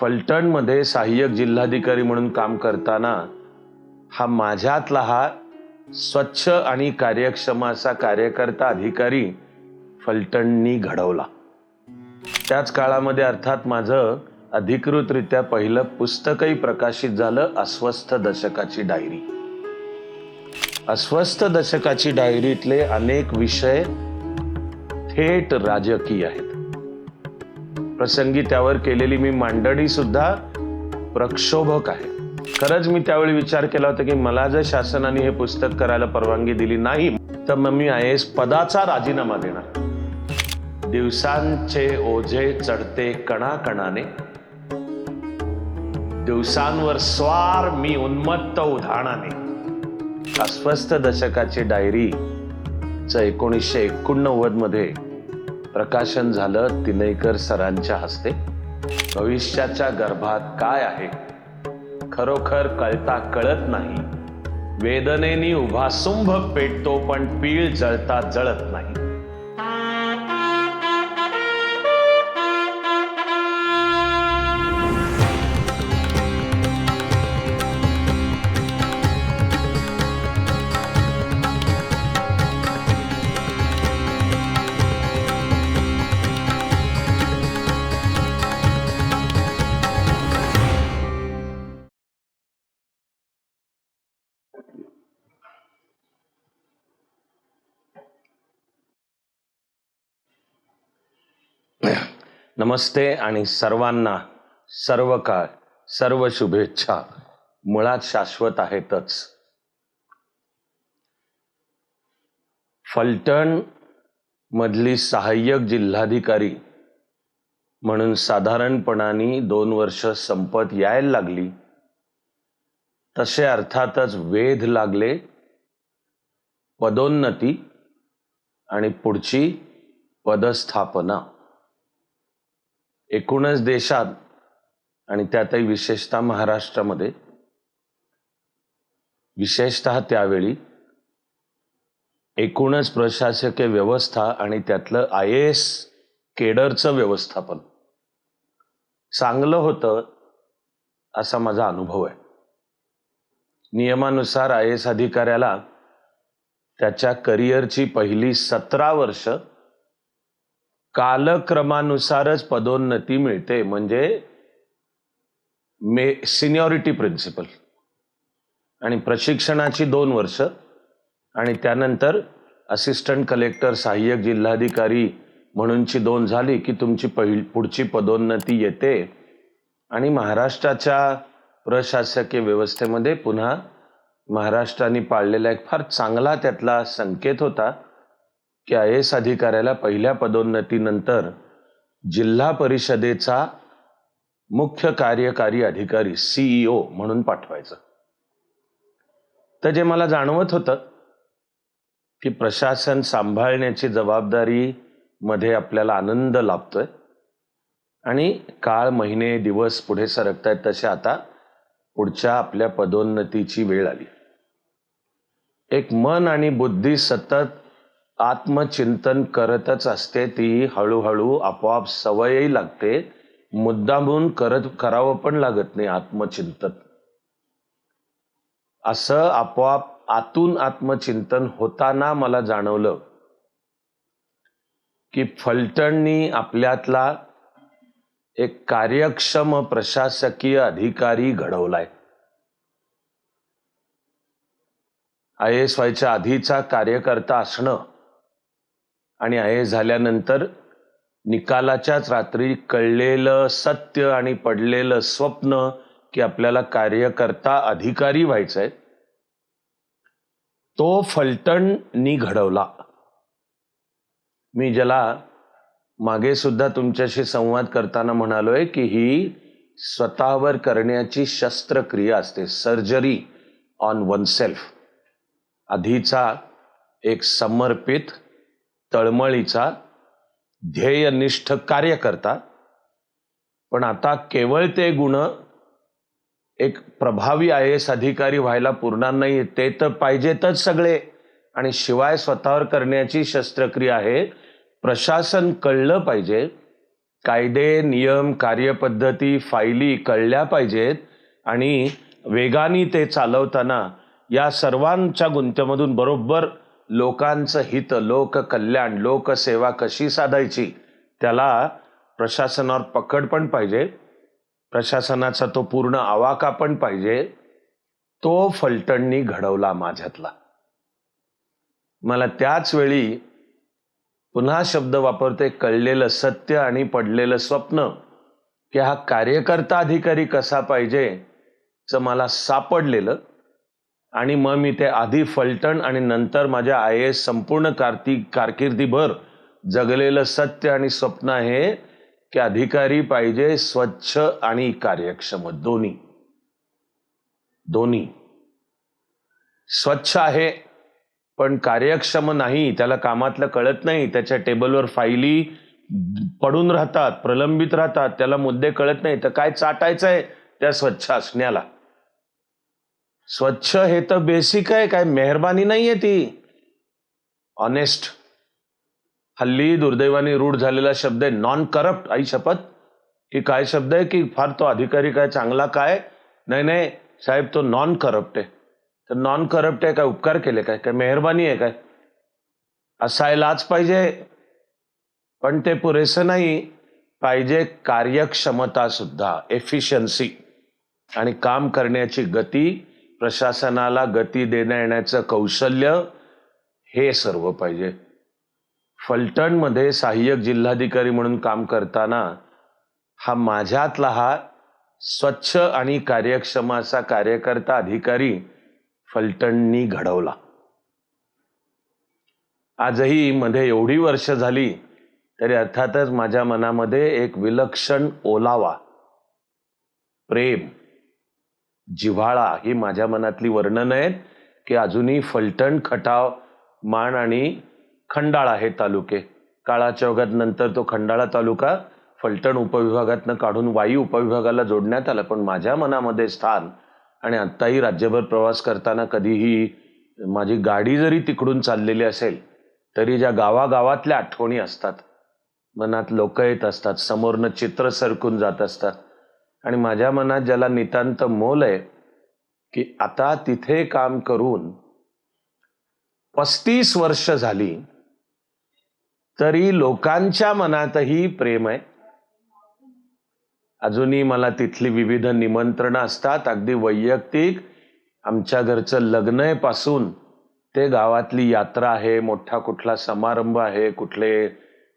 फलटणमध्ये सहाय्यक जिल्हाधिकारी म्हणून काम करताना हा माझ्यातला हा स्वच्छ आणि कार्यक्षम असा कार्यकर्ता अधिकारी फलटणनी घडवला. त्याच काळामध्ये अर्थात माझं अधिकृतरित्या पहिलं पुस्तकही प्रकाशित झालं अस्वस्थ दशकाची डायरी. अस्वस्थ दशकाची डायरीतले अनेक विषय थेट राजकीय आहेत. प्रसंगी त्यावर केलेली मी मांडणी सुद्धा प्रक्षोभक आहे. खरंच मी त्यावेळी विचार केला होता की मला जर शासनाने हे पुस्तक करायला परवानगी दिली नाही तर मग मी आय एस पदाचा राजीनामा देणार. दिवसांचे ओझे चढते कणाकणाने. दिवसांवर स्वार मी उन्मत्त उधाणाने. अस्वस्थ दशकाची डायरी च एकोणीसशे एकोणनव्वदमध्ये प्रकाशन झालं तिनैकर सरांच्या हस्ते. भविष्याच्या गर्भात काय आहे? खरोखर कळता कळत नाही. वेदनेनी उभा सुंभ पेटतो पण पीळ जळता जळत नाही. नमस्ते आणि सर्वांना सर्व काळ सर्व शुभेच्छा. मुळात शाश्वत आहेतच. फलटण मधली सहाय्यक जिल्हाधिकारी म्हणून साधारणपणाने दोन वर्ष संपत यायला लागली. तसे अर्थातच वेध लागले पदोन्नती आणि पुढची पदस्थापना. एकूणच देशात आणि त्यातही विशेषतः महाराष्ट्रामध्ये विशेषतः त्यावेळी एकूणच प्रशासकीय व्यवस्था आणि त्यातलं आय एस केडरचं व्यवस्थापन. चांगलं होतं असा माझा अनुभव आहे. नियमानुसार आय एस अधिकाऱ्याला त्याच्या करिअरची पहिली सतरा वर्ष कालक्रमानुसारच पदोन्नती मिळते. म्हणजे मे सिनियॉरिटी प्रिन्सिपल आणि प्रशिक्षणाची दोन वर्ष. आणि त्यानंतर असिस्टंट कलेक्टर सहाय्यक जिल्हाधिकारी म्हणूनची दोन झाली की तुमची पहिली पुढची पदोन्नती येते. आणि महाराष्ट्राच्या प्रशासकीय व्यवस्थेमध्ये पुन्हा महाराष्ट्राने पाळलेला एक फार चांगला त्यातला संकेत होता. की आय एस अधिकाऱ्याला पहिल्या पदोन्नतीनंतर जिल्हा परिषदेचा मुख्य कार्यकारी अधिकारी सीईओ म्हणून पाठवायचं. तर जे मला जाणवत होतं की प्रशासन सांभाळण्याची जबाबदारी मध्ये आपल्याला आनंद लाभतोय आणि काळ महिने दिवस पुढे सरकत आहेत तसे आता पुढच्या आपल्या पदोन्नतीची वेळ आली. एक मन आणि बुद्धी सतत आत्मचिंतन करतच असते ती हळूहळू आपोआप सवयही लागते. मुद्दामून करत करावं पण लागत नाही आत्मचिंतन. असं आपोआप आतून आत्मचिंतन होताना मला जाणवलं की फलटणनी आपल्यातला एक कार्यक्षम प्रशासकीय अधिकारी घडवलाय. आय एस व्हायच्या आधीचा कार्यकर्ता असणं आणि आय एस झाल्यानंतर निकालाच्याच रात्री कळलेलं सत्य आणि पडलेलं स्वप्न की आपल्याला कार्यकर्ता अधिकारी व्हायचंय तो फलटणनी घडवला. मी ज्याला मागे सुद्धा तुमच्याशी संवाद करताना म्हणालोय की ही स्वतःवर करण्याची शस्त्रक्रिया असते सर्जरी ऑन वन सेल्फ आधीचा एक समर्पित तळमळीचा ध्येयनिष्ठ कार्य करतात पण आता केवळ ते गुण एक प्रभावी आय एस अधिकारी व्हायला पुरणार नाही ते तर पाहिजेतच सगळे. आणि शिवाय स्वतःवर करण्याची शस्त्रक्रिया आहे. प्रशासन कळलं पाहिजे. कायदे नियम कार्यपद्धती फायली कळल्या पाहिजेत. आणि वेगाने ते चालवताना या सर्वांच्या गुंत्यामधून बरोबर लोकांचं हित लोककल्याण लोकसेवा कशी साधायची त्याला प्रशासनावर पकड पण पाहिजे. प्रशासनाचा तो पूर्ण आवाका पण पाहिजे. तो फलटणनी घडवला माझ्यातला. मला त्याच वेळी पुन्हा शब्द वापरते कळलेलं सत्य आणि पडलेलं स्वप्न की हा कार्यकर्ता अधिकारी कसा पाहिजे च मला सापडलेलं. आणि मग मी ते आधी फलटण आणि नंतर माझ्या आय एस संपूर्ण कार्ती कारकिर्दीभर जगलेलं सत्य आणि स्वप्न आहे की अधिकारी पाहिजे स्वच्छ आणि कार्यक्षम दोन्ही. दोन्ही. स्वच्छ आहे पण कार्यक्षम नाही त्याला कामातलं कळत नाही त्याच्या टेबलवर फायली पडून राहतात प्रलंबित राहतात त्याला मुद्दे कळत नाही तर काय चाटायचं आहे त्या स्वच्छ असण्याला? स्वच्छ हे तर बेसिक आहे काय मेहरबानी नाहीये ती. ऑनेस्ट हल्ली दुर्दैवाने रूढ झालेला शब्द आहे नॉन करप्ट आई शपथ. की काय शब्द आहे की फार तो अधिकारी काय चांगला काय? नाही नाही साहेब तो नॉन करप्ट आहे. तर नॉन करप्ट आहे काय उपकार केले काय? काय मेहरबानी आहे काय? असायलाच पाहिजे. पण ते पुरेसं नाही. पाहिजे कार्यक्षमता सुद्धा एफिशियन्सी आणि काम करण्याची गती प्रशासनाला गती देण्या येण्याचं कौशल्य हे सर्व पाहिजे. फलटणमध्ये सहाय्यक जिल्हाधिकारी म्हणून काम करताना हा माझ्यातला हा स्वच्छ आणि कार्यक्षम असा कार्यकर्ता अधिकारी फलटणनी घडवला. आजही मध्ये एवढी वर्ष झाली तरी अर्थातच माझ्या मनामध्ये एक विलक्षण ओलावा प्रेम जिव्हाळा ही माझ्या मनातली वर्णन आहेत की अजूनही फलटण खटाव माण आणि खंडाळा हे तालुके. काळाच्या ओघात नंतर तो खंडाळा तालुका फलटण उपविभागातनं काढून वाई उपविभागाला जोडण्यात आला. पण माझ्या मनामध्ये स्थान आणि आत्ताही राज्यभर प्रवास करताना कधीही माझी गाडी जरी तिकडून चाललेली असेल तरी ज्या गावागावातल्या आठवणी असतात. मनात लोक येत असतात समोरनं चित्र सरकून जात असतात. आणि माझ्या मनात ज्याला नितांत मोल आहे की आता तिथे काम करून पस्तीस वर्ष झाली तरी लोकांच्या मनातही प्रेम आहे. अजूनही मला तिथली विविध निमंत्रणं असतात. अगदी वैयक्तिक आमच्या घरचं लग्न आहे पासून ते गावातली यात्रा आहे मोठा कुठला समारंभ आहे कुठले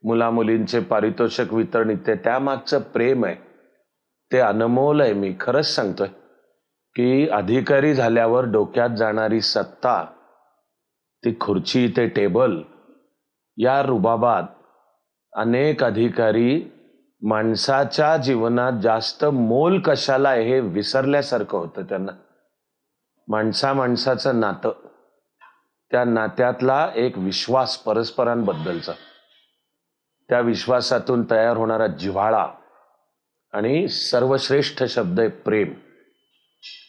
मुलामुलींचे पारितोषिक वितरण इथे त्यामागचं प्रेम आहे. ते अनमोल आहे मी खरंच सांगतोय. की अधिकारी झाल्यावर डोक्यात जाणारी सत्ता ती खुर्ची ते टेबल या रुबाबात अनेक अधिकारी माणसाच्या जीवनात जास्त मोल कशाला आहे हे विसरल्यासारखं होतं त्यांना. माणसा माणसाचं नातं. त्या नात्यातला एक विश्वास परस्परांबद्दलचा. त्या विश्वासातून तयार होणारा जिव्हाळा आणि सर्वश्रेष्ठ शब्द आहे प्रेम.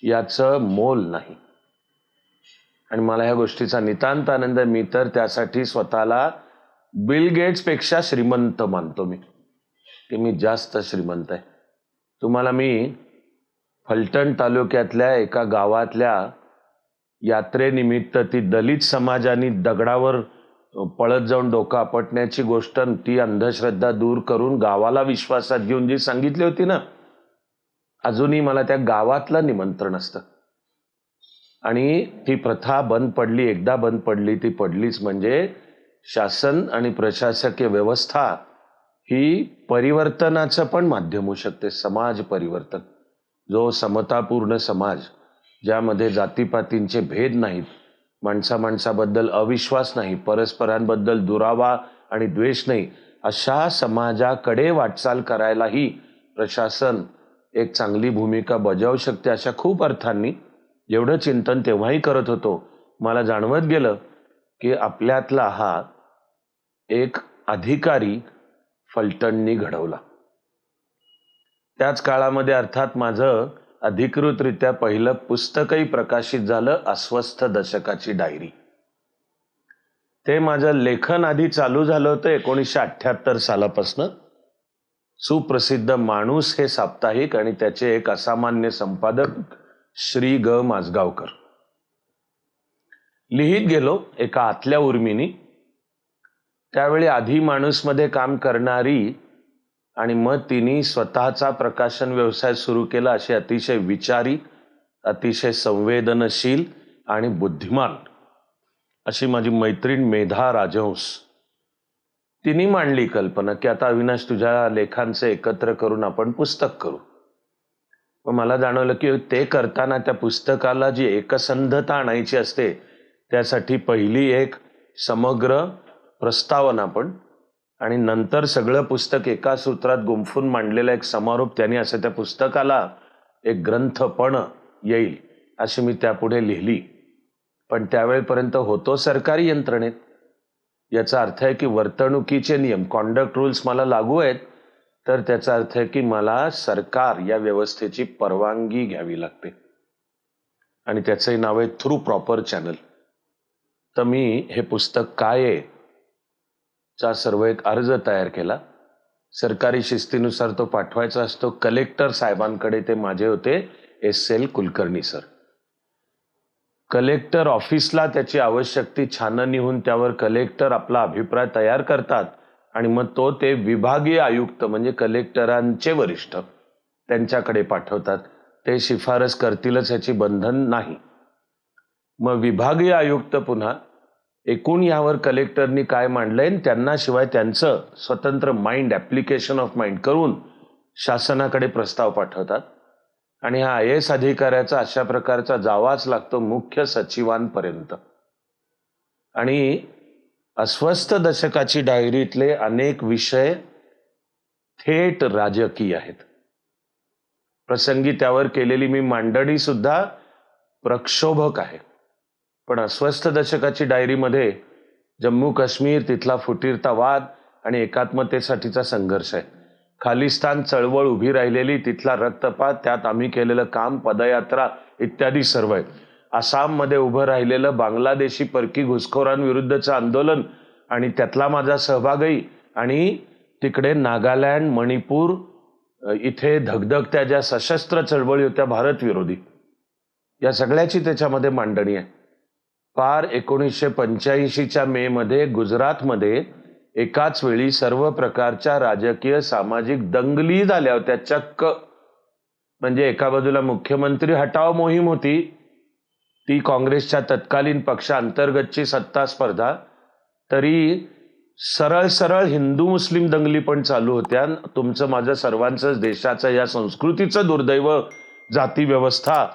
याचं मोल नाही. आणि मला ह्या गोष्टीचा नितांत आनंद मी तर त्यासाठी स्वतःला बिल गेट्सपेक्षा श्रीमंत मानतो मी. की मी जास्त श्रीमंत आहे. तुम्हाला मी फलटण तालुक्यातल्या एका गावातल्या यात्रेनिमित्त ती दलित समाजाने दगडावर पळत जाऊन डोकं आपटण्याची गोष्ट ती अंधश्रद्धा दूर करून गावाला विश्वासात घेऊन जी सांगितली होती ना अजूनही मला त्या गावातलं निमंत्रण असतं. आणि ती प्रथा बंद पडली एकदा बंद पडली ती पडलीच म्हणजे शासन आणि प्रशासकीय व्यवस्था ही परिवर्तनाचं पण माध्यम होऊ शकते समाज परिवर्तन. जो समतापूर्ण समाज ज्यामध्ये जातीपातींचे भेद नाहीत माणसा माणसाबद्दल अविश्वास नाही परस्परांबद्दल दुरावा आणि द्वेष नाही अशा समाजाकडे वाटचाल करायलाही प्रशासन एक चांगली भूमिका बजावू शकते अशा खूप अर्थांनी एवढं चिंतन तेव्हाही करत होतो. मला जाणवत गेलं की आपल्यातला हा एक अधिकारी फलटणनी घडवला. त्याच काळामध्ये अर्थात माझं अधिकृतरित्या पहिलं पुस्तकही प्रकाशित झालं अस्वस्थ दशकाची डायरी. ते माझं लेखन आधी चालू झालं होतं एकोणीसशे अठ्ठ्याहत्तर सालापासनं. सुप्रसिद्ध माणूस हे साप्ताहिक आणि त्याचे एक असामान्य संपादक श्री ग. माझगावकर लिहित गेलो एका आतल्या उर्मिनी. त्यावेळी आधी माणूसमध्ये काम करणारी आणि मग तिने स्वतःचा प्रकाशन व्यवसाय सुरू केला अशी अतिशय विचारी अतिशय संवेदनशील आणि बुद्धिमान अशी माझी मैत्रीण मेधा राजहंस. तिने मांडली कल्पना की आता अविनाश तुझ्या लेखांचे एकत्र करून आपण पुस्तक करू. मग मला जाणवलं की ते करताना त्या पुस्तकाला जी एकसंधता आणायची असते त्यासाठी पहिली एक समग्र प्रस्तावना पण आणि नंतर सगळं पुस्तक एका सूत्रात गुंफून मांडलेला एक समारोप त्यांनी असं त्या पुस्तकाला एक ग्रंथपण येईल अशी मी त्यापुढे लिहिली. पण त्यावेळेपर्यंत होतो सरकारी यंत्रणेत. याचा अर्थ आहे की वर्तणुकीचे नियम कॉन्डक्ट रूल्स मला लागू आहेत तर त्याचा अर्थ आहे की मला सरकार या व्यवस्थेची परवानगी घ्यावी लागते. आणि त्याचंही नाव आहे थ्रू प्रॉपर चॅनल तर मी हे पुस्तक काय आहे चा सर्व एक अर्ज तयार केला. सरकारी शिस्तीनुसार तो पाठवायचा असतो. कलेक्टर साहेबांकडे ते माझे होते S. L. Kulkarni sir. Collector ऑफिसला त्याची आवश्यक ती छाननी होऊन त्यावर कलेक्टर आपला अभिप्राय तयार करतात आणि मग तो ते विभागीय आयुक्त म्हणजे कलेक्टरांचे वरिष्ठ त्यांच्याकडे पाठवतात. ते शिफारस करतीलच याची बंधन नाही. मग विभागीय आयुक्त पुन्हा एकूण यावर कलेक्टरनी काय मांडलंय? आणि त्यांना शिवाय त्यांचं स्वतंत्र माइंड ॲप्लिकेशन ऑफ माइंड करून शासनाकडे प्रस्ताव पाठवतात. आणि हा आय एस अधिकाऱ्याचा अशा प्रकारचा जावाच लागतो मुख्य सचिवांपर्यंत. आणि अस्वस्थ दशकाची डायरीतले अनेक विषय थेट राजकीय आहेत. प्रसंगी त्यावर केलेली मी मांडणी सुद्धा प्रक्षोभक आहे. पण अस्वस्थ दशकाची डायरीमध्ये जम्मू काश्मीर तिथला फुटीरतावाद आणि एकात्मतेसाठीचा संघर्ष आहे. खालिस्तान चळवळ उभी राहिलेली तिथला रक्तपात त्यात आम्ही केलेलं काम पदयात्रा इत्यादी सर्व आहे आसाममध्ये उभं राहिलेलं बांगलादेशी परकी घुसखोरांविरुद्धचं आंदोलन आणि त्यातला माझा सहभागही आणि तिकडे नागालँड मणिपूर इथे धगधगत्या ज्या सशस्त्र चळवळी होत्या भारतविरोधी या सगळ्याची त्याच्यामध्ये मांडणी आहे. पार एकोणीसशे पंच्याऐंशीच्या मे मध्ये गुजरातमध्ये एकाच वेळी सर्व प्रकारच्या राजकीय सामाजिक दंगली झाल्या होत्या. चक्क. म्हणजे एका बाजूला मुख्यमंत्री हटाव मोहीम होती. ती काँग्रेसच्या तत्कालीन पक्षांतर्गतची सत्ता स्पर्धा. तरी सरळ सरळ हिंदू मुस्लिम दंगली पण चालू होत्या. तुमचं माझं सर्वांचंच देशाचं या संस्कृतीचं दुर्दैव जाती व्यवस्था.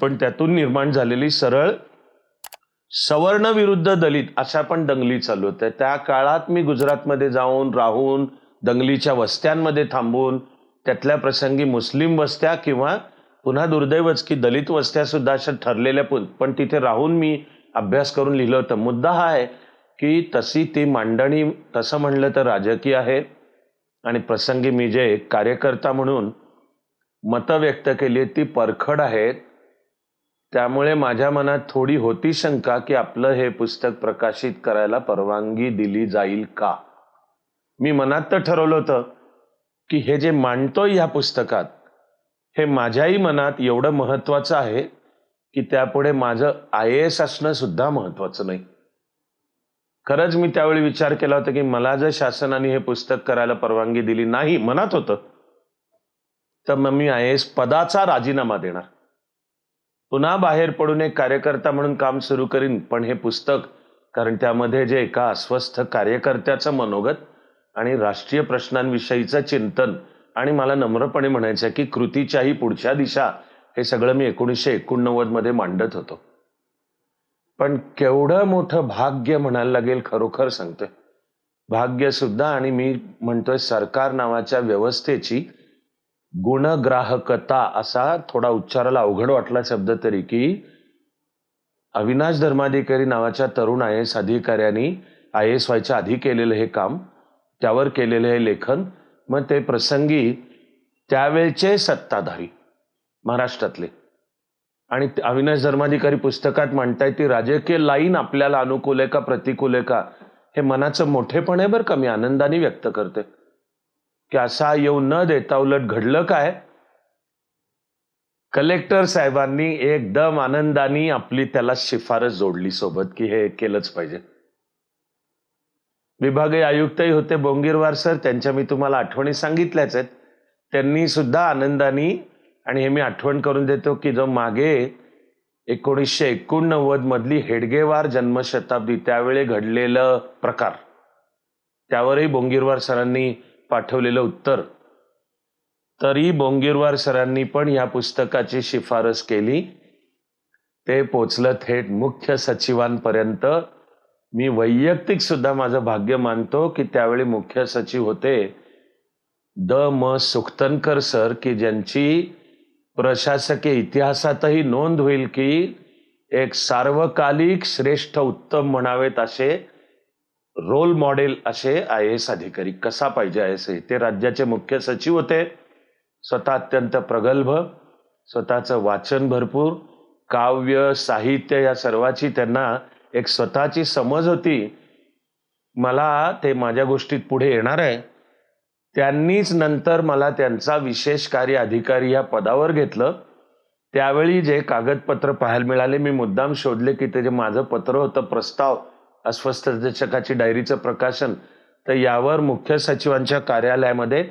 पण त्यातून निर्माण झालेली सरळ सवर्ण विरुद्ध दलित अशा पण दंगली चालू होत्या त्या काळात मी गुजरातमध्ये जाऊन राहून दंगलीच्या वस्त्यांमध्ये थांबून त्यातल्या प्रसंगी मुस्लिम वस्त्या किंवा पुन्हा दुर्दैवच की दलित वस्त्या सुद्धा अशा ठरलेल्या पण पण तिथे राहून मी अभ्यास करून लिहिलं होतं. मुद्दा हा आहे की तशी ती मांडणी तसं म्हणलं तर राजकीय आहे आणि प्रसंगी मी जे कार्यकर्ता म्हणून मतं व्यक्त केली ती परखड आहेत. त्यामुळे माझ्या मनात थोडी होती शंका की आपलं हे पुस्तक प्रकाशित करायला परवानगी दिली जाईल का? मी मनात तर ठरवलं होतं की हे जे मांडतोय ह्या पुस्तकात हे माझ्याही मनात एवढं महत्वाचं आहे की त्यापुढे माझं आय एस असणं सुद्धा महत्वाचं नाही. खरंच मी त्यावेळी विचार केला होता की मला जर शासनाने हे पुस्तक करायला परवानगी दिली नाही मनात होतं तर मग मी आय एस पदाचा राजीनामा देणार. पुन्हा बाहेर पडून एक कार्यकर्ता म्हणून काम सुरू करीन पण हे पुस्तक कारण त्यामध्ये जे एका अस्वस्थ कार्यकर्त्याचं मनोगत आणि राष्ट्रीय प्रश्नांविषयीचं चिंतन आणि मला नम्रपणे म्हणायचं आहे की कृतीच्याही पुढच्या दिशा हे सगळं मी एकोणीसशे एकोणनव्वदमध्ये मांडत होतो. पण केवढं मोठं भाग्य म्हणायला लागेल खरोखर सांगतोय. भाग्य सुद्धा आणि मी म्हणतोय सरकार नावाच्या व्यवस्थेची गुणग्राहकता असा थोडा उच्चाराला अवघड वाटला शब्द तरी की अविनाश धर्माधिकारी नावाच्या तरुण आय एस अधिकाऱ्यांनी आय एस व्हायच्या आधी केलेलं हे काम त्यावर केलेलं हे लेखन मग ते प्रसंगी त्यावेळचे सत्ताधारी महाराष्ट्रातले. आणि अविनाश धर्माधिकारी पुस्तकात म्हणताय ती राजकीय लाईन आपल्याला अनुकूल आहे का प्रतिकूल आहे का हे मनाचं मोठेपण आहे बरं का मी आनंदाने व्यक्त करते की असा येऊ न देता उलट घडलं काय? कलेक्टर साहेबांनी एकदम आनंदाने आपली त्याला शिफारस जोडली सोबत की हे केलंच पाहिजे. विभागीय आयुक्तही होते बोंगीरवार सर त्यांच्या मी तुम्हाला आठवणी सांगितल्याच आहेत. त्यांनी सुद्धा आनंदाने आणि हे मी आठवण करून देतो की जो मागे एकोणीसशे एकोणनव्वद मधली हेडगेवार जन्मशताब्दी त्यावेळी घडलेलं प्रकार त्यावरही बोंगीरवार सरांनी पाठवलेलं उत्तर. तरी बोंगीरवार सरांनी पण या पुस्तकाची शिफारस केली. ते पोचलं थेट मुख्य सचिवांपर्यंत. मी वैयक्तिक सुद्धा माझं भाग्य मानतो की त्यावेळी मुख्य सचिव होते. द म. सुखतनकर सर की ज्यांची प्रशासकीय इतिहासातही नोंद होईल की एक सार्वकालिक श्रेष्ठ उत्तम म्हणावेत असे रोल मॉडेल असे आय एस अधिकारी कसा पाहिजे आय एस ते राज्याचे मुख्य सचिव होते. स्वतः अत्यंत प्रगल्भ स्वतःचं वाचन भरपूर काव्य साहित्य या सर्वाची त्यांना एक स्वतःची समज होती. मला ते माझ्या गोष्टीत पुढे येणार आहे. त्यांनीच नंतर मला त्यांचा विशेष कार्य अधिकारी या पदावर घेतलं. त्यावेळी जे कागदपत्र पाहायला मिळाले मी मुद्दाम शोधले की ते जे माझं पत्र होतं प्रस्ताव अस्वस्थ दर्शकाची डायरीचं प्रकाशन. तर यावर मुख्य सचिवांच्या कार्यालयामध्ये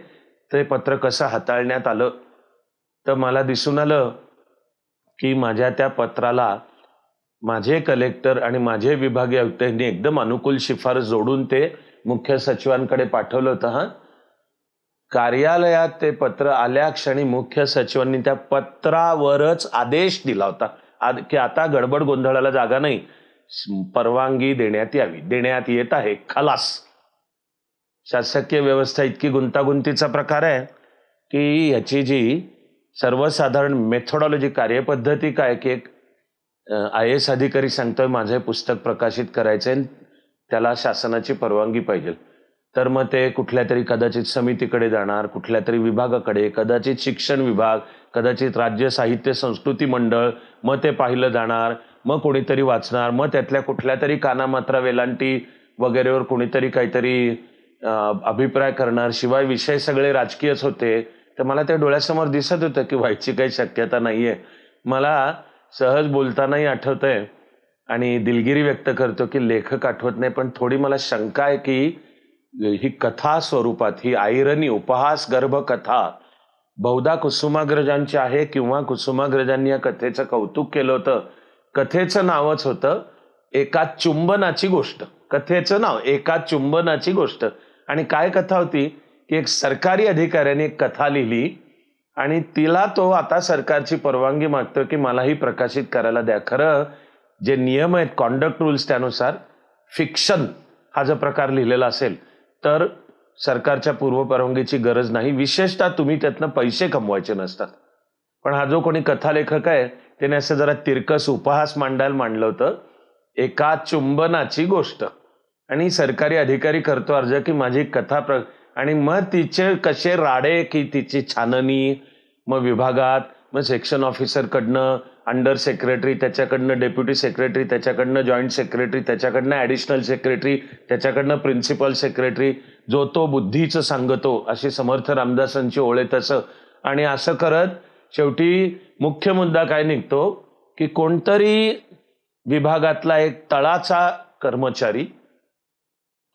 ते पत्र कसं हाताळण्यात आलं? तर मला दिसून आलं की माझ्या त्या पत्राला माझे कलेक्टर आणि माझे विभागीय आयुक्त यांनी एकदम अनुकूल शिफारस जोडून ते मुख्य सचिवांकडे पाठवलं होतं हां. कार्यालयात ते पत्र आल्या क्षणी मुख्य सचिवांनी त्या पत्रावरच आदेश दिला होता. आद- की आता गडबड गोंधळाला जागा नाही. परवानगी देण्यात यावी. देण्यात येत आहे. खलास. शासकीय व्यवस्था इतकी गुंतागुंतीचा प्रकार आहे की याची जी सर्वसाधारण मेथोडॉलॉजी कार्यपद्धती काय की एक आय एस अधिकारी सांगतोय माझं हे पुस्तक प्रकाशित करायचं आहे त्याला शासनाची परवानगी पाहिजे. तर मग ते कुठल्या तरी कदाचित समितीकडे जाणार कुठल्या तरी विभागाकडे कदाचित शिक्षण विभाग कदाचित राज्य साहित्य संस्कृती मंडळ मग ते पाहिलं जाणार. मग कोणीतरी वाचणार मग त्यातल्या कुठल्या तरी कानामात्रा वेलांटी वगैरेवर कोणीतरी काहीतरी अभिप्राय करणार. शिवाय विषय सगळे राजकीयच होते. तर मला त्या डोळ्यासमोर दिसत होतं की व्हायची काही शक्यता नाही आहे मला सहज बोलतानाही आठवतंय आणि दिलगिरी व्यक्त करतो की लेखक आठवत नाही पण थोडी मला शंका आहे की ही कथा स्वरूपात ही आयरनी उपहास गर्भ कथा बहुधा कुसुमाग्रजांची आहे किंवा कुसुमाग्रजांनी या कथेचं कौतुक केलं होतं कथेचं नावच होतं एका चुंबनाची गोष्ट. कथेचं नाव एका चुंबनाची गोष्ट. आणि काय कथा होती? की एक सरकारी अधिकाऱ्याने एक कथा लिहिली आणि तिला तो आता सरकारची परवानगी मागतो की मलाही प्रकाशित करायला द्या. खरं जे नियम आहेत कॉन्डक्ट रूल्स त्यानुसार फिक्शन हा जर प्रकार लिहिलेला असेल तर सरकारच्या पूर्वपरवानगीची गरज नाही. विशेषतः तुम्ही त्यातनं पैसे कमवायचे नसतात. पण हा जो कोणी कथालेखक आहे त्याने असं जरा तिरकस उपहास मांडायला मांडलं होतं. एका चुंबनाची गोष्ट. आणि सरकारी अधिकारी करतो अर्ज की माझी कथा प्र आणि मग तिचे कसे राडे की तिची छाननी मग विभागात मग सेक्शन ऑफिसरकडनं अंडर सेक्रेटरी त्याच्याकडनं डेप्युटी सेक्रेटरी त्याच्याकडनं जॉईंट सेक्रेटरी त्याच्याकडनं ॲडिशनल सेक्रेटरी त्याच्याकडनं प्रिन्सिपल सेक्रेटरी जो तो बुद्धीचं सांगतो अशी समर्थ रामदासांची ओळे तसं. आणि असं करत शेवटी मुख्य मुद्दा काय निघतो? की कोणतरी विभागातला एक तळाचा कर्मचारी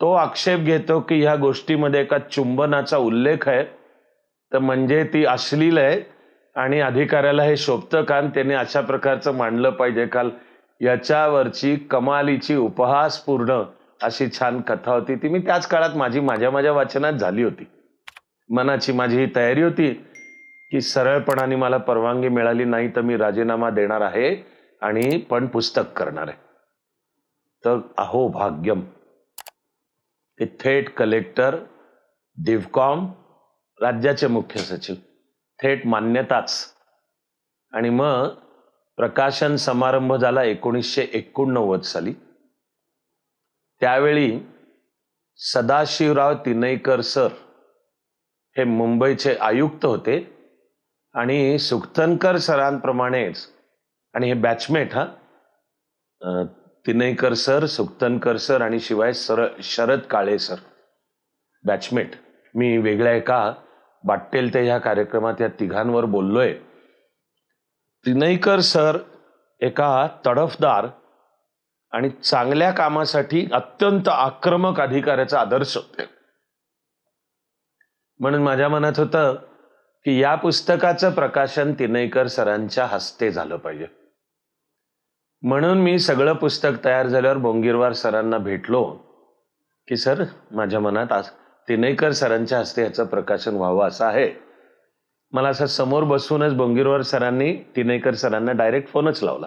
तो आक्षेप घेतो की ह्या गोष्टीमध्ये एका चुंबनाचा उल्लेख आहे. तर म्हणजे ती अश्लील आहे आणि अधिकाऱ्याला हे शोभतं कारण त्याने अशा प्रकारचं मांडलं पाहिजे. काल याच्यावरची कमालीची उपहासपूर्ण अशी छान कथा होती. ती मी त्याच काळात माझी माझ्या माझ्या वाचनात झाली होती. मनाची माझी ही तयारी होती. की सरळपणाने मला परवानगी मिळाली नाही तर मी राजीनामा देणार आहे आणि पण पुस्तक करणार आहे. तर अहो भाग्यम. ते थेट कलेक्टर दिवकॉम राज्याचे मुख्य सचिव. थेट मान्यताच. आणि मग प्रकाशन समारंभ झाला एकोणीसशे एकोणनव्वद साली. त्यावेळी सदाशिवराव तिनईकर सर हे मुंबईचे आयुक्त होते. आणि सुक्तनकर सरांप्रमाणेच आणि हे बॅचमेट हा? अं, तिनईकर सर सुक्तनकर सर आणि शिवाय sir Sharad Kale sir. Batchmate मी वेगळ्या एका बाट्टेल ते ह्या कार्यक्रमात या तिघांवर बोललोय. तिनईकर सर एका तडफदार आणि चांगल्या कामासाठी अत्यंत आक्रमक अधिकाऱ्याचा आदर्श होते. म्हणून माझ्या मनात होतं की या पुस्तकाचं प्रकाशन तिनईकर सरांच्या हस्ते झालं पाहिजे. म्हणून मी सगळं पुस्तक तयार झाल्यावर बोंगीरवार सरांना भेटलो की सर माझ्या मनात आज तिनईकर सरांच्या हस्ते याचं प्रकाशन व्हावं असं आहे. मला असं समोर बसूनच बोंगीरवार सरांनी तिनईकर सरांना डायरेक्ट फोनच लावला.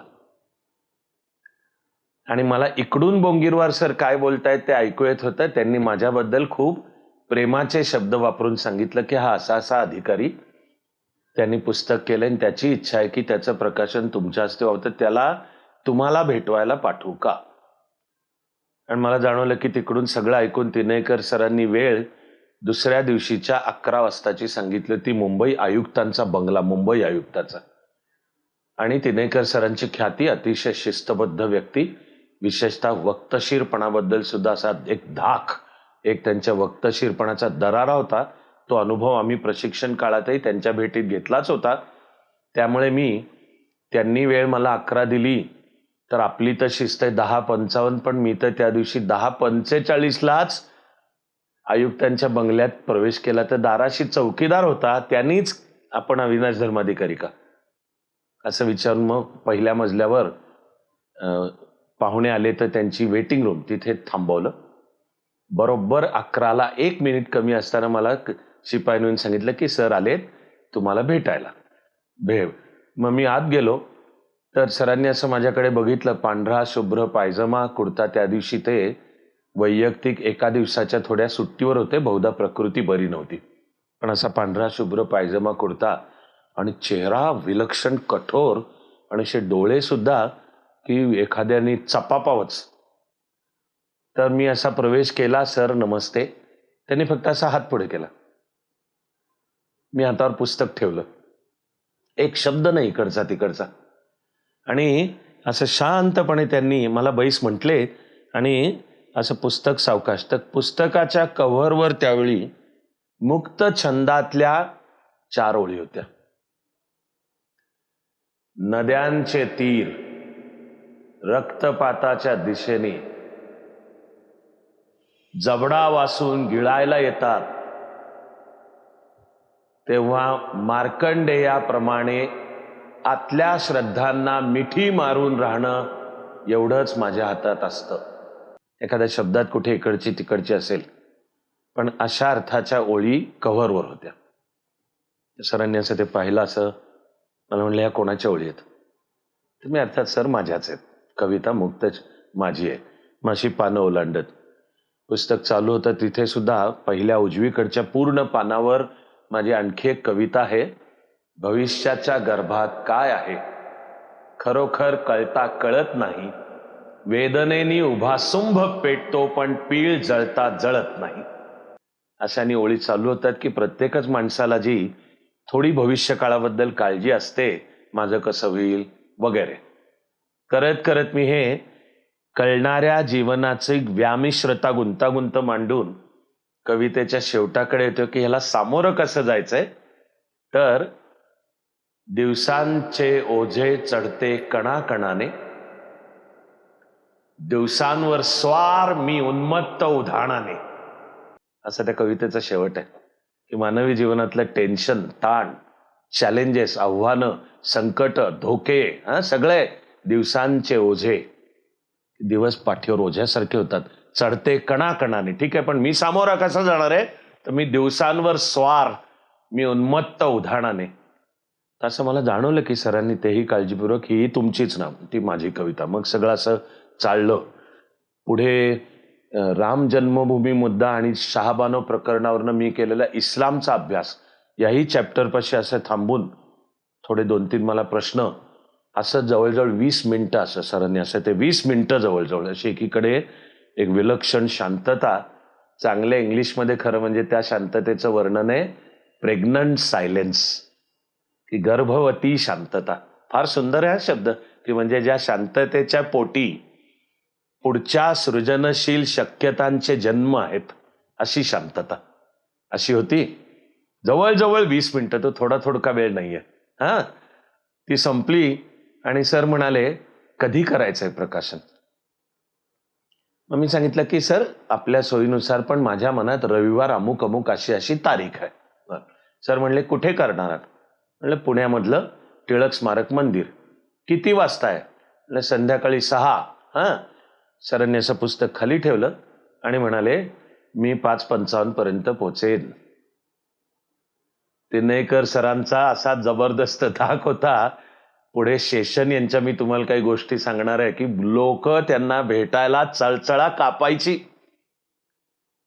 आणि मला इकडून बोंगीरवार सर काय बोलतायत ते ऐकू येत होतं त्यांनी माझ्याबद्दल खूप प्रेमाचे शब्द वापरून सांगितलं की हा असा असा अधिकारी त्यांनी पुस्तक केलं आणि त्याची इच्छा आहे की त्याचं प्रकाशन तुमच्या हस्ते व्हावं. तर त्याला तुम्हाला भेटवायला पाठवू का? आणि मला जाणवलं की तिकडून सगळं ऐकून तिनेकर सरांनी वेळ दुसऱ्या दिवशीच्या अकरा वाजताची सांगितलं. ती मुंबई आयुक्तांचा बंगला मुंबई आयुक्ताचा. आणि तिनेकर सरांची ख्याती अतिशय शिस्तबद्ध व्यक्ती. विशेषतः वक्तशीरपणाबद्दल सुद्धा असा एक धाक एक त्यांच्या वक्तशीरपणाचा दरारा होता. तो अनुभव आम्ही प्रशिक्षण काळातही त्यांच्या भेटीत घेतलाच होता. त्यामुळे मी त्यांनी वेळ मला अकरा दिली. तर आपली तर शिस्त आहे दहा पंचावन्न पण मी तर त्या दिवशी दहा पंचेचाळीसलाच आयुक्तांच्या बंगल्यात प्रवेश केला. तर दाराशी चौकीदार होता. त्यांनीच आपण अविनाश धर्माधिकारी का असं विचारून मग पहिल्या मजल्यावर पाहुणे आले तर त्यांची वेटिंग रूम तिथे थांबवलं. बरोबर अकराला एक मिनिट कमी असताना मला क- शिपाईनं सांगितलं की सर आलेत तुम्हाला भेटायला. भेव. मग मी आत गेलो. तर सरांनी असं माझ्याकडे बघितलं पांढरा शुभ्र पायजमा कुर्ता त्या दिवशी ते वैयक्तिक एका दिवसाच्या थोड्या सुट्टीवर होते बहुधा प्रकृती बरी नव्हती. पण असा पांढरा शुभ्र पायजमा कुर्ता आणि चेहरा विलक्षण कठोर आणि असे डोळेसुद्धा की एखाद्याने चपापावच. तर मी असा प्रवेश केला सर नमस्ते. त्यांनी फक्त असा हात पुढे केला. मी हातावर पुस्तक ठेवलं. एक शब्द नाही इकडचा तिकडचा. आणि असं शांतपणे त्यांनी मला बैस म्हटले आणि असं पुस्तक सावकाश तर पुस्तकाच्या कव्हरवर त्यावेळी मुक्त छंदातल्या चार ओळी होत्या. नद्यांचे तीर रक्तपाताच्या दिशेने जबडा वासून गिळायला येतात. तेव्हा मार्कंडेयाप्रमाणे आतल्या श्रद्धांना मिठी मारून राहणं एवढंच माझ्या हातात असतं. एखाद्या शब्दात कुठे इकडची तिकडची असेल पण अशा अर्थाच्या ओळी कव्हरवर होत्या. सरांनी असं ते पाहिलं असं मला म्हणलं ह्या कोणाच्या ओळी आहेत? तर मी अर्थात सर माझ्याच आहेत. कविता मुक्तच माझी आहे. माशी पानं ओलांडत. पुस्तक चालू होतं. तिथे सुद्धा पहिल्या उजवीकडच्या पूर्ण पानावर माझी आणखी एक कविता आहे. भविष्याच्या गर्भात काय आहे? खरोखर कळता कळत नाही. वेदनेनी उभा सुंभ पेटतो पण पीळ जळता जळत नाही. अशाने ओळी चालू होतात की प्रत्येकच माणसाला जी थोडी भविष्य काळाबद्दल काळजी असते माझं कसं होईल वगैरे. करत करत मी हे कळणाऱ्या जीवनाची व्यामिश्रता गुंतागुंत मांडून कवितेच्या शेवटाकडे येतो की ह्याला सामोरं कसं जायचंय? तर दिवसांचे ओझे चढते कणाकणाने. दिवसांवर स्वार मी उन्मत्त उधाणाने. असं त्या कवितेचा शेवट आहे. की मानवी जीवनातलं टेन्शन ताण चॅलेंजेस आव्हानं संकट धोके हा सगळे दिवसांचे ओझे. दिवस पाठीवर ओझ्यासारखे होतात. चढते कणाकणाने. ठीक आहे पण मी सामोरा कसा जाणार आहे? तर मी दिवसांवर स्वार मी उन्मत्त उधाणाने. तसं मला जाणवलं की सरांनी तेही काळजीपूर्वक ही तुमचीच ना ती माझी कविता. मग सगळं असं चाललं. पुढे राम जन्मभूमी मुद्दा आणि शहाबानो प्रकरणावरनं मी केलेला इस्लामचा अभ्यास याही चॅप्टरपाशी असं थांबून थोडे दोन तीन मला प्रश्न असं जवळजवळ वीस मिनटं असं सरांनी असं ते वीस मिनटं जवळजवळ. अशी एकीकडे एक विलक्षण शांतता चांगल्या इंग्लिशमध्ये खरं म्हणजे त्या शांततेचं वर्णन आहे प्रेग्नंट सायलेन्स. की गर्भवती शांतता. फार सुंदर आहे हा शब्द की म्हणजे ज्या शांततेच्या पोटी पुढच्या सृजनशील शक्यतांचे जन्म आहेत अशी शांतता. अशी होती. जवळजवळ वीस मिनटं तो थोडा थोडका वेळ नाही आहे हां? ती संपली. आणि सर म्हणाले कधी करायचंय प्रकाशन? मग मी सांगितलं की सर आपल्या सोयीनुसार पण माझ्या मनात रविवार अमुक अमुक अशी अशी तारीख आहे. सर म्हणले कुठे करणार आहात? म्हणलं पुण्यामधलं टिळक स्मारक मंदिर. किती वाजता आहे? म्हणलं संध्याकाळी सहा. हां. सरांनी असं पुस्तक खाली ठेवलं आणि म्हणाले मी पाच पंचावन्न पर्यंत पोचेन तिनेकर सरांचा असा जबरदस्त धाक होता पुढे शेषन यांच्या मी तुम्हाला काही गोष्टी सांगणार आहे की लोक त्यांना भेटायला चळचळा कापायची.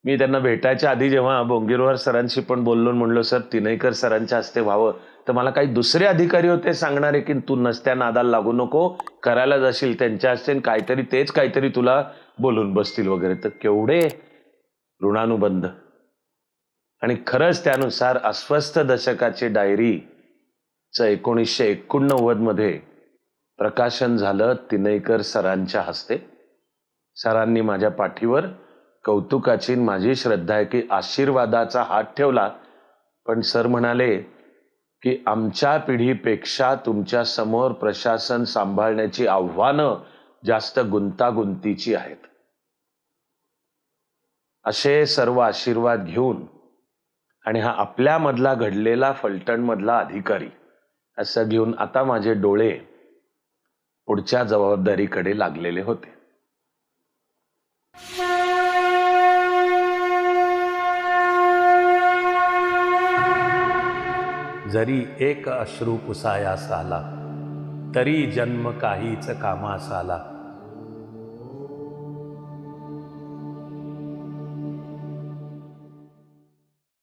मी त्यांना भेटायच्या आधी जेव्हा बोंगिरवार सरांशी पण बोललो म्हणलो सर तिनेकर सरांच्या हस्ते व्हावं. तर मला काही दुसरे अधिकारी होते सांगणारे की तू नसत्या नादाला लागू नको करायला जाशील त्यांच्या हस्ते काहीतरी तेच काहीतरी तुला बोलून बसतील वगैरे. तर केवढे ऋणानुबंध. आणि खरंच त्यानुसार अस्वस्थ दशकाची डायरी चं एकोणीसशे एकोणनव्वदमध्ये प्रकाशन झालं तिनैकर सरांच्या हस्ते. सरांनी माझ्या पाठीवर कौतुकाची माझी श्रद्धा आहे की आशीर्वादाचा हात ठेवला. पण सर म्हणाले की आमच्या पिढीपेक्षा तुमच्यासमोर प्रशासन सांभाळण्याची आव्हानं जास्त गुंतागुंतीची आहेत. असे सर्व आशीर्वाद घेऊन आणि हा आपल्यामधला घडलेला फलटणमधला अधिकारी असं घेऊन आता माझे डोळे पुढच्या जबाबदारीकडे लागलेले होते. जरी एक अश्रू पुसायास आला तरी जन्म काहीच कामास आला